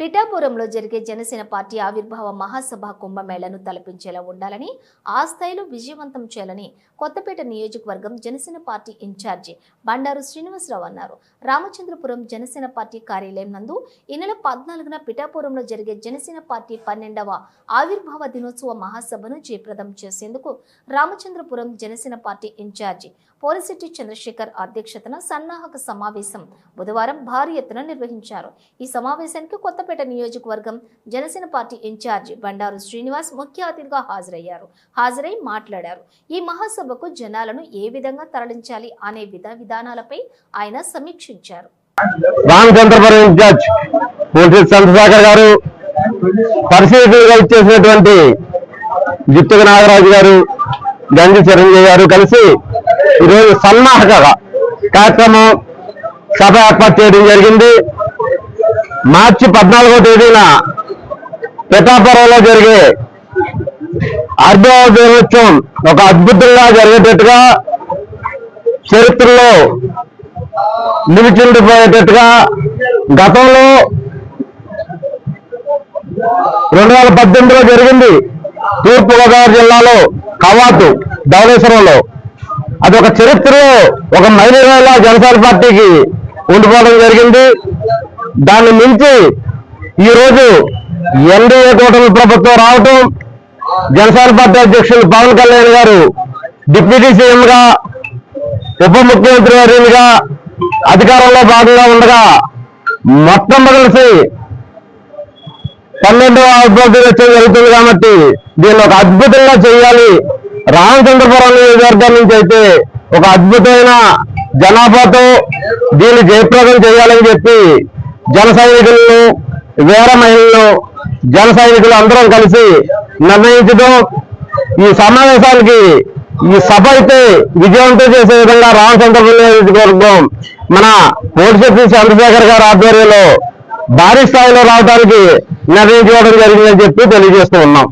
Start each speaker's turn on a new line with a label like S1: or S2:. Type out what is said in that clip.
S1: పిఠాపురంలో జరిగే జనసేన పార్టీ ఆవిర్భావ మహాసభ కుంభమేళను తలపించేలా ఉండాలని ఆ స్థాయిలో విజయవంతం చేయాలని కొత్తపేట నియోజకవర్గం జనసేన పార్టీ ఇన్ఛార్జి బండారు శ్రీనివాసరావు అన్నారు. రామచంద్రపురం జనసేన పార్టీ కార్యాలయం నందు ఈ నెల పద్నాలుగున పిఠాపురంలో జరిగే జనసేన పార్టీ పన్నెండవ ఆవిర్భావ దినోత్సవ మహాసభను జయప్రదం చేసేందుకు రామచంద్రపురం జనసేన పార్టీ ఇన్ఛార్జి పోలిశెట్టి చంద్రశేఖర్ అధ్యక్షతన సన్నాహక సమావేశం బుధవారం భారీ ఎత్తున నిర్వహించారు. ఈ సమావేశానికి కొత్త కొత్తపేట నియోజకవర్గం జనసేన పార్టీ ఇన్ఛార్జ్ బండారు శ్రీనివాస్ ముఖ్య అతిథిగా హాజరయ్యారు. హాజరై మాట్లాడారు. ఈ మహాసభకు జనాలను ఏ విధంగా తరలించాలి అనే విధ విధానాలపై ఆయన సమీక్షించారు.
S2: రామచంద్రపురం ఇన్ఛార్జ్ చంద్రశేఖర్ గారు పరిశీలకులుగా ఇచ్చేసినటువంటి జిత్తుక నాగరాజు గారు గంజి చిరంజీవి గారు కలిసి ఈరోజు సన్నాహక కార్యక్రమం సభ ఏర్పాటు చేయడం జరిగింది. మార్చి పద్నాలుగో తేదీన పిఠాపురంలో జరిగే ఆర్బీఐ దినోత్సవం ఒక అద్భుతంగా జరిగేటట్టుగా చరిత్రలో నిలిచిండిపోయేటట్టుగా గతంలో రెండు వేల పద్దెనిమిదిలో జరిగింది తూర్పుగోదావరి జిల్లాలో కవాతు ధవళేశ్వరంలో. అది ఒక చరిత్రలో ఒక మైలురాయిలా జనసేన పార్టీకి ఉండిపోవడం జరిగింది. దాన్ని మించి ఈరోజు ఎన్డీఏ కూటమి ప్రభుత్వం రావటం జనసేన పార్టీ అధ్యక్షులు పవన్ కళ్యాణ్ గారు డిప్యూటీ సీఎం గా ఉప ముఖ్యమంత్రి వర్యులుగా అధికారంలో భాగంగా ఉండగా మొట్టమొదటి పన్నెండవ అభివృద్ధి వచ్చే జరుగుతుంది కాబట్టి దీన్ని ఒక అద్భుతంగా చేయాలి. రామచంద్రపురం నియోజకవర్గం నుంచి అయితే ఒక అద్భుతమైన జనాభాతో దీన్ని జయప్రదం చేయాలని చెప్పి జన సైనికులను వీర మహిళలను జన సైనికులు అందరం కలిసి నిర్ణయించడం. ఈ సమావేశానికి ఈ సభ అయితే విజయవంతం చేసే విధంగా రామచంద్రపురం నియోజకవర్గం మన కోటిశెట్టి చంద్రశేఖర్ గారి ఆధ్వర్యంలో భారీ స్థాయిలో రావడానికి నిర్ణయించుకోవడం జరిగిందని చెప్పి తెలియజేస్తూ ఉన్నాం.